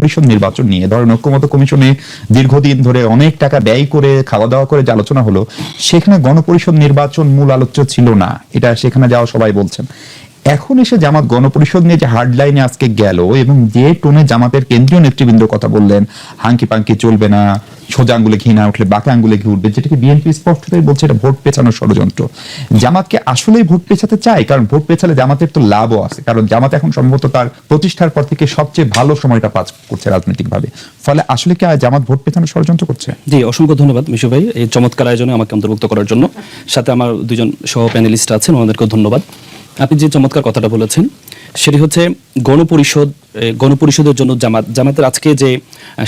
পরিষদ নির্বাচন নিয়ে। ধরেন ঐক্যমত কমিশনে দীর্ঘদিন ধরে অনেক টাকা ব্যয় করে খাওয়া দাওয়া করে যে আলোচনা হলো, সেখানে গণপরিষদ নির্বাচন মূল আলোচ্য ছিল না। এটা সেখানে যাওয়া সবাই বলছেন। এখন এসে জামাত গণপরিষদ নিয়ে যে হার্ডলাইনে আজকে গেল এবং যে টোনে জামাতের কেন্দ্রীয় নেতৃবৃন্দ কথা বললেন হাঙ্কি পাঙ্কি চলবে না সোজা আঙ্গুলে ঘি না উঠলে বাঁকা আঙ্গুলে ঘি উঠবে, যেটাকে বিএনপি স্পষ্টতই বলছে এটা ভোট পেছানোর ষড়যন্ত্র। জামাতকে আসলেই ভোট পেছাতে চায়, কারণ ভোট পেছালে জামাতের তো লাভও আছে, কারণ জামাত এখন সম্ভবত তার প্রতিষ্ঠার পর থেকে সবচেয়ে ভালো সময়টা পাস করছে রাজনৈতিকভাবে। ফলে আসলে কি জামাত ভোট পেছানোর ষড়যন্ত্র করছে? জি, অসংখ্য ধন্যবাদ মিশু ভাই, এই চমৎকার আয়োজনে আমাকে অন্তর্ভুক্ত করার জন্য। সাথে আমার দুজন সহ প্যানেলিস্ট আছেন, ওনাদেরকেও ধন্যবাদ। আপনি যে চমৎকার কথাটা বলেছেন, সেটি হচ্ছে গণপরিষদ গণপরিষদের জন্য জামাত, জামাতের আজকে যে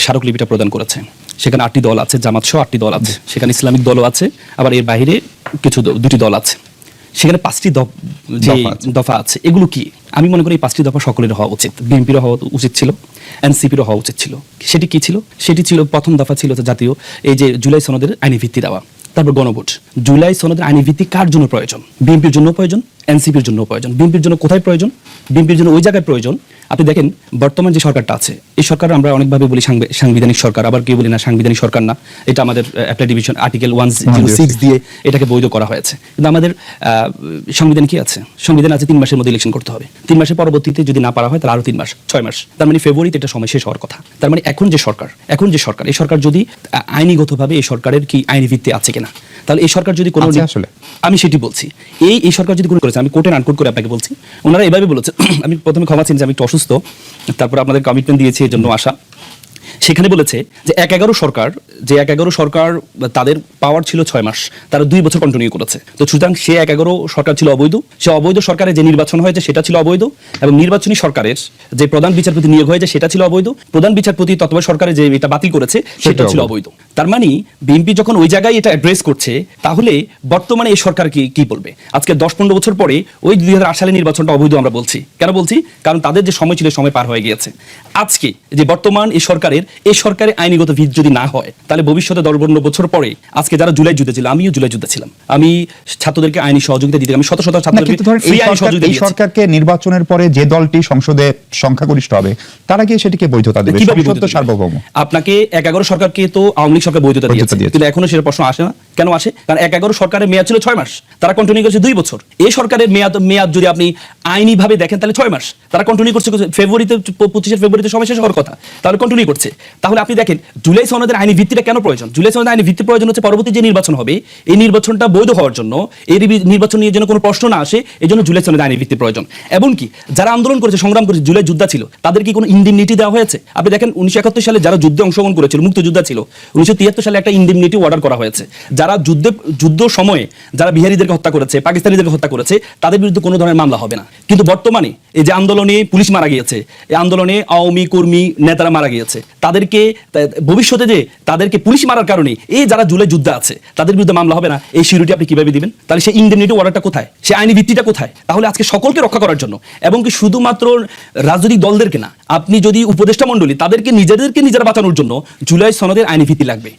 স্মারকলিপিটা প্রদান করেছে। সেখানে আটটি দল আছে জামাত সহ আটটি দল আছে। সেখানে ইসলামিক দলও আছে আবার এর বাইরে কিছু দুটি দল আছে। সেখানে পাঁচটি যে দফা আছে। এগুলো কি? আমি মনে করি এই পাঁচটি দফা সকলের হওয়া উচিত। বিএনপিরও হওয়া উচিত ছিল এনসিপিরও হওয়া উচিত ছিল। সেটি কি ছিল? সেটি ছিল প্রথম দফা ছিল জাতীয় এই যে জুলাই সনদের আইনি ভিত্তি দেওয়া। তারপর গণভোট। জুলাই সনদের আইনি ভিত্তি কার জন্য প্রয়োজন? বিএনপির জন্য প্রয়োজন? এনসিপির জন্য প্রয়োজন। বিএনপির জন্য কোথায় প্রয়োজন? বিএনপির জন্য ওই জায়গায় প্রয়োজন। আপনি দেখেন বর্তমান যে সরকারটা আছে এই সরকার আমরা অনেকভাবে বলি সাংবিধানিক সরকার আবার কেউ বলি না সাংবিধানিক সরকার না। এটা আমাদের apply division article one zero six দিয়ে এটাকে বৈধ করা হয়েছে। কিন্তু আমাদের সংবিধান কি আছে? সংবিধান আছে তিন মাসের মধ্যে ইলেকশন করতে হবে। তিন মাসের পরবর্তীতে যদি না পারা হয় তাহলে আরও তিন মাস ছয় মাস। তার মানে ফেব্রুয়ারিতে এটা সময় শেষ হওয়ার কথা। তার মানে এখন যে সরকার এখন যে সরকার এই সরকার যদি আইনিগতভাবে এই সরকারের কি আইনি ভিত্তি আছে কিনা? তাহলে এই সরকার যদি কোনো আসলে। আমি সেটি বলছি। এই এই সরকার যদি কোনো করেছে আমি কোর্টে আনকোট করে আপনাকে বলছি। ওনারা এভাবে বলেছে আমি প্রথমে ক্ষমা চিনি যে আমি একটু অসুস্থ। তারপর আপনাদের কমিটমেন্ট দিয়েছি এর জন্য আসা সেখানে বলেছে যে এক এগারো সরকার যে এক এগারো সরকার তাদের পাওয়ার ছিল ছয় মাস তারা দুই বছর কন্টিনিউ করেছে। তো সুতরাং সে এক এগারো সরকার ছিল অবৈধ। সে অবৈধ সরকারে যে নির্বাচন হয়েছে সেটা ছিল অবৈধ। এবং নির্বাচনী সরকারের যে প্রধান বিচারপতি নিয়োগ হয়েছে সেটা ছিল অবৈধ। প্রধান বিচারপতি তত্ত্বাবধায়ক সরকারের যে এটা বাতিল করেছে সেটা ছিল অবৈধ। তার মানে বিএনপি যখন ওই জায়গায় এটা অ্যাড্রেস করছে তাহলে বর্তমানে এই সরকার কি কি বলবে? আজকে দশ পনেরো বছর পরে ওই দুই হাজার আট সালের নির্বাচনটা অবৈধ আমরা বলছি। কেন বলছি? কারণ তাদের যে সময় ছিল সময় পার হয়ে গিয়েছে। আজকে যে বর্তমান এই সরকারের এই সরকারের আইনিগত ভিত যদি না হয় তাহলে ভবিষ্যতে দশ পনেরো বছর পরে আজকে যারা জুলাই যুদ্ধে ছিল আমিও জুলাই যুদ্ধে ছিলাম। আমি ছাত্রদেরকে আইনি সহযোগিতা দিতে আমি শত শত ছাত্রদেরকে এই সরকার। সরকারকে নির্বাচনের পরে যে দলটি সংসদে সংখ্যাগরিষ্ঠ হবে তারা গিয়ে সেটিকে বৈধতা দেবে? সার্বভৌম। আপনাকে এক এগারো সরকারকে তো আওয়ামী সরকার বৈধতা দিয়েছে। কিন্তু এখনও সেটা প্রশ্ন আসে না কেন আসে? কারণ এক এগারো সরকারের মেয়াদ ছিল ছয় মাস, তারা কন্টিনিউ করেছে দুই বছর। এই সরকারের মেয়াদ মেয়াদ যদি আপনি আইনি ভাবে দেখেন, তাহলে ছয় মাস। তারা কন্টিনিউ করছে ফেব্রুয়ারিতে পঁচিশে ফেব্রুয়ারিতে সময় শেষ হওয়ার কথা তাহলে কন্টিনিউ করছে। তাহলে আপনি দেখেন, জুলাই সনদের আইনি ভিত্তিটা কেন প্রয়োজন? জুলাই সনদের আইনি ভিত্তি প্রয়োজন হচ্ছে পরবর্তী যে নির্বাচন হবে, এই নির্বাচনটা বৈধ হওয়ার জন্য এই নির্বাচন নিয়ে যেন কোনো প্রশ্ন না আসে, এই জন্য জুলাই সনদের আইনি ভিত্তি প্রয়োজন। এবং কি যারা আন্দোলন করেছে, সংগ্রাম করেছে, জুলাই যোদ্ধা ছিল, তাদের কি কোনো ইন্ডিমনিটি দেওয়া হয়েছে? আপনি দেখেন, উনিশশো একাত্তর সালে যারা যুদ্ধে অংশগ্রহণ করেছিল, মুক্তিযোদ্ধা ছিল, উনিশশো তিয়াত্তর সালে একটা ইন্ডিমনিটি অর্ডার করা হয়েছে। যারা যুদ্ধে যুদ্ধ সময়ে যারা বিহারীদেরকে হত্যা করেছে পাকিস্তানিদেরকে হত্যা করেছে তাদের বিরুদ্ধে কোনো ধরনের মামলা হবে না। কিন্তু বর্তমানে এই যে আন্দোলনে পুলিশ মারা গিয়েছে এই আন্দোলনে আওয়ামী কর্মী নেতারা মারা গিয়েছে তাদেরকে ভবিষ্যতে যে তাদেরকে পুলিশ মারার কারণে এই যারা জুলাই যুদ্ধে আছে তাদের বিরুদ্ধে মামলা হবে না এই সিউরিটি আপনি কীভাবে দিবেন? তাহলে সেই ইন্ডিমনিটি অর্ডারটা কোথায়? সে আইনি ভিত্তিটা কোথায়? তাহলে আজকে সকলকে রক্ষা করার জন্য এবং কি শুধুমাত্র রাজনৈতিক দলদেরকে না আপনি যদি উপদেষ্টা মণ্ডলী তাদেরকে নিজেদেরকে নিজেরা বাঁচানোর জন্য জুলাই সনদের আইনি ভিত্তি লাগবে।